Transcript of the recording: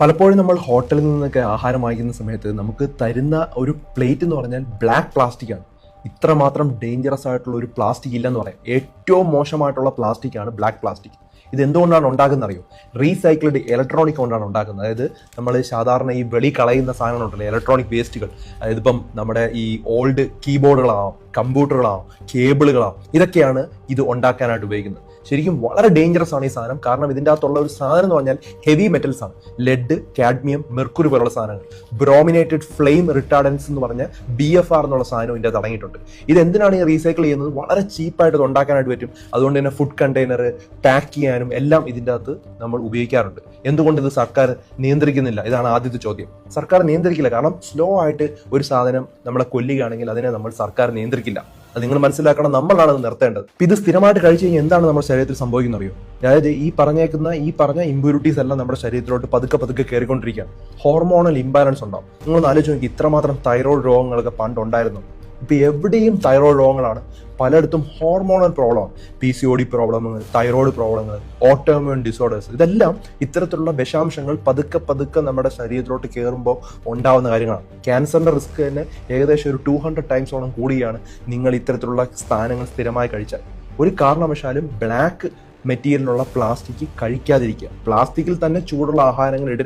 പലപ്പോഴും നമ്മൾ ഹോട്ടലിൽ നിന്നൊക്കെ ആഹാരം വാങ്ങിക്കുന്ന സമയത്ത് നമുക്ക് തരുന്ന ഒരു പ്ലേറ്റ് എന്ന് പറഞ്ഞാൽ ബ്ലാക്ക് പ്ലാസ്റ്റിക് ആണ്. ഇത്രമാത്രം ഡേഞ്ചറസ് ആയിട്ടുള്ള ഒരു പ്ലാസ്റ്റിക് ഇല്ലെന്ന് പറയാം. ഏറ്റവും മോശമായിട്ടുള്ള പ്ലാസ്റ്റിക് ആണ് ബ്ലാക്ക് പ്ലാസ്റ്റിക് ഇത് എന്തുകൊണ്ടാണ് ഉണ്ടാകുന്നത് അറിയോ? റീസൈക്കിൾഡ് ഇലക്ട്രോണിക് കൊണ്ടാണ് ഉണ്ടാക്കുന്നത് അതായത് നമ്മൾ സാധാരണ ഈ വെളി കളയുന്ന സാധനങ്ങളുണ്ടല്ലോ ഇലക്ട്രോണിക് വേസ്റ്റുകൾ അതായത് ഇപ്പം നമ്മുടെ ഈ ഓൾഡ് കീബോർഡുകളാവാം കമ്പ്യൂട്ടറുകളാവാം കേബിളുകളാവാം ഇതൊക്കെയാണ് ഇത് ഉണ്ടാക്കാനായിട്ട് ഉപയോഗിക്കുന്നത്. ശരിക്കും വളരെ ഡേഞ്ചറസ് ആണ് ഈ സാധനം. കാരണം ഇതിന്റെ അകത്തുള്ള ഒരു സാധനം എന്ന് പറഞ്ഞാൽ ഹെവി മെറ്റൽസ് ആണ്. ലെഡ് കാഡ്മിയം മെർക്കുറി പോലുള്ള സാധനങ്ങൾ. ബ്രോമിനേറ്റഡ് ഫ്ലെയിം റിട്ടാർഡൻസ് എന്ന് പറഞ്ഞ ബി എഫ് ആർ എന്നുള്ള സാധനം ഇതിന്റെ അടങ്ങിയിട്ടുണ്ട്. ഇത് എന്തിനാണ് ഈ റീസൈക്കിൾ ചെയ്യുന്നത്? വളരെ ചീപ്പായിട്ട് ഇത് ഉണ്ടാക്കാനായിട്ട് പറ്റും. അതുകൊണ്ട് തന്നെ ഫുഡ് കണ്ടെയ്നർ പാക്ക് ചെയ്യാനും എല്ലാം ഇതിന്റെ അകത്ത് നമ്മൾ ഉപയോഗിക്കാറുണ്ട്. എന്തുകൊണ്ട് ഇത് സർക്കാർ നിയന്ത്രിക്കുന്നില്ല? ഇതാണ് ആദ്യത്തെ ചോദ്യം. സർക്കാർ നിയന്ത്രിക്കില്ല. കാരണം സ്ലോ ആയിട്ട് ഒരു സാധനം നമ്മളെ കൊല്ലുകയാണെങ്കിൽ അതിനെ നമ്മൾ സർക്കാർ നിയന്ത്രിക്കില്ല. അത് നിങ്ങൾ മനസ്സിലാക്കണം നമ്മളാണ് അത് നിർത്തേണ്ടത്. ഇത് സ്ഥിരമായിട്ട് കഴിച്ചു കഴിഞ്ഞാൽ എന്താണ് നമ്മുടെ ശരീരത്തിൽ സംഭവിക്കുന്നത് അറിയോ അതായത് ഈ പറഞ്ഞേക്കുന്ന ഈ പറഞ്ഞ ഇമ്പ്യൂരിറ്റീസ് എല്ലാം നമ്മുടെ ശരീരത്തിലോട്ട് പതുക്കെ പതുക്കെ കയറിക്കൊണ്ടിരിക്കുകയാണ്. ഹോർമോണൽ ഇംബാലൻസ് ഉണ്ടാവും. നിങ്ങൾ ആലോചിച്ച് നോക്കി ഇത്രമാത്രം തൈറോയ്ഡ് രോഗങ്ങളൊക്കെ പണ്ട് ഇപ്പൊ എവിടെയും തൈറോയ്ഡ് രോഗങ്ങളാണ്. പലയിടത്തും hormonal problem P C O D പ്രോബ്ലങ്ങൾ തൈറോയ്ഡ് പ്രോബ്ലങ്ങൾ ഓട്ടോമോൺ ഡിസോർഡേഴ്സ് ഇതെല്ലാം ഇത്തരത്തിലുള്ള വിഷാംശങ്ങൾ പതുക്കെ പതുക്കെ നമ്മുടെ ശരീരത്തിലോട്ട് കയറുമ്പോൾ ഉണ്ടാവുന്ന കാര്യങ്ങളാണ്. ക്യാൻസറിന്റെ റിസ്ക് തന്നെ ഏകദേശം ഒരു ടു ഹൺഡ്രഡ് ടൈംസോളം കൂടിയാണ് നിങ്ങൾ ഇത്തരത്തിലുള്ള സ്ഥാനങ്ങൾ സ്ഥിരമായി കഴിച്ചാൽ. ഒരു കാരണവശാലും ബ്ലാക്ക് മെറ്റീരിയലിനുള്ള പ്ലാസ്റ്റിക് കഴിക്കാതിരിക്കുക. പ്ലാസ്റ്റിക്കിൽ തന്നെ ചൂടുള്ള ആഹാരങ്ങൾ ഇട